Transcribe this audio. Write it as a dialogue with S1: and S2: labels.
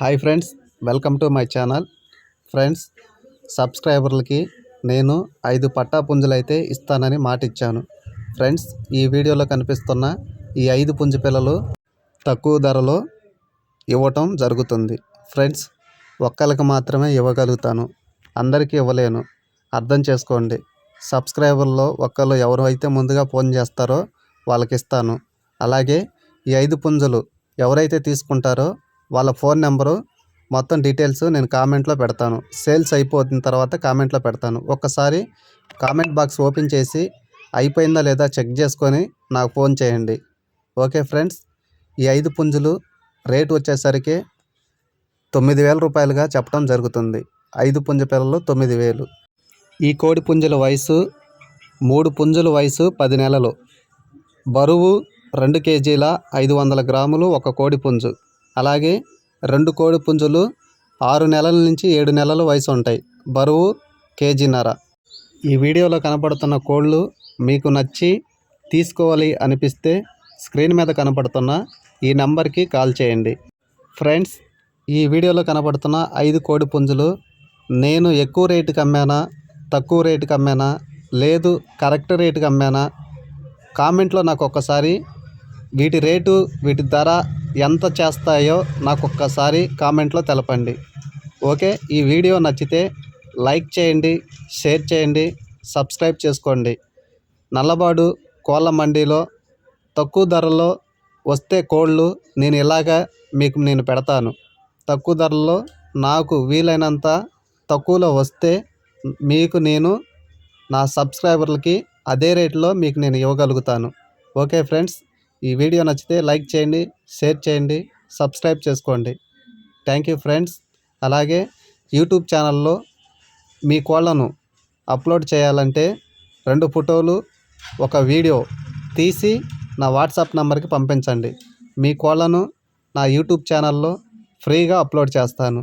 S1: Hi friends welcome to my channel. Friends సబ్స్క్రైబర్లకి నేను ఐదు పట్టా పుంజులైతే ఇస్తానని మాట ఇచ్చాను ఫ్రెండ్స్ ఈ వీడియోలో కనిపిస్తున్న ఈ ఐదు పుంజు పిల్లలు తక్కువ ధరలో ఇవ్వటం జరుగుతుంది. ఫ్రెండ్స్ ఒక్కరికి మాత్రమే ఇవ్వగలుగుతాను. అందరికీ ఇవ్వలేను. అర్థం చేసుకోండి. సబ్స్క్రైబర్లో ఒక్కరు ఎవరైతే ముందుగా ఫోన్ చేస్తారో వాళ్ళకి ఇస్తాను అలాగే ఈ ఐదు పుంజులు ఎవరైతే తీసుకుంటారో వాళ్ళ ఫోన్ నెంబరు మొత్తం డీటెయిల్స్ నేను కామెంట్లో పెడతాను. సేల్స్ అయిపోతున్న తర్వాత కామెంట్లో పెడతాను. ఒక్కసారి కామెంట్ బాక్స్ ఓపెన్ చేసి అయిపోయిందా లేదా చెక్ చేసుకొని నాకు ఫోన్ చేయండి. ఓకే ఫ్రెండ్స్ ఈ ఐదు పుంజులు రేటు వచ్చేసరికి తొమ్మిది వేల రూపాయలుగా చెప్పడం జరుగుతుంది. ఐదు పుంజ పిల్లలు తొమ్మిది వేలు. ఈ కోడి పుంజుల వయసు మూడు పుంజుల వయసు పది నెలలు. బరువు రెండు కేజీల ఐదు వందల గ్రాములు ఒక కోడి పుంజు. అలాగే రెండు కోడి పుంజులు ఆరు నెలల నుంచి ఏడు నెలల వయసు ఉంటాయి. బరువు కేజీన్నర. ఈ వీడియోలో కనపడుతున్న కోళ్ళు మీకు నచ్చి తీసుకోవాలి అనిపిస్తే స్క్రీన్ మీద కనపడుతున్న ఈ నంబర్కి కాల్ చేయండి. ఫ్రెండ్స్ ఈ వీడియోలో కనపడుతున్న ఐదు కోడి పుంజులు నేను ఎక్కువ రేటుకి అమ్మానా తక్కువ రేటుకి అమ్మానా లేదు కరెక్ట్ రేటుకి అమ్మానా? కామెంట్లో నాకు ఒక్కసారి వీటి రేటు వీటి ధర ఎంత చేస్తాయో నాకు ఒక్కసారి కామెంట్లో తెలపండి. ఓకే? ఈ వీడియో నచ్చితే లైక్ చేయండి షేర్ చేయండి సబ్స్క్రైబ్ చేసుకోండి. నల్లబాడు కోళ్ళ మండీలో తక్కువ ధరలో వస్తే కోళ్ళు నేను ఇలాగా మీకు నేను పెడతాను. తక్కువ ధరలో నాకు వీలైనంత తక్కువలో వస్తే మీకు నేను నా సబ్స్క్రైబర్లకి అదే రేట్లో మీకు నేను ఇవ్వగలుగుతాను. Okay friends? ఈ వీడియో నచ్చితే లైక్ చేయండి షేర్ చేయండి సబ్స్క్రైబ్ చేసుకోండి. థ్యాంక్ యూ ఫ్రెండ్స్ అలాగే యూట్యూబ్ ఛానల్లో మీ కోళ్ళను అప్లోడ్ చేయాలంటే రెండు ఫోటోలు ఒక వీడియో తీసి నా వాట్సాప్ నెంబర్కి పంపించండి. మీ కోళ్ళను నా యూట్యూబ్ ఛానల్లో ఫ్రీగా అప్లోడ్ చేస్తాను.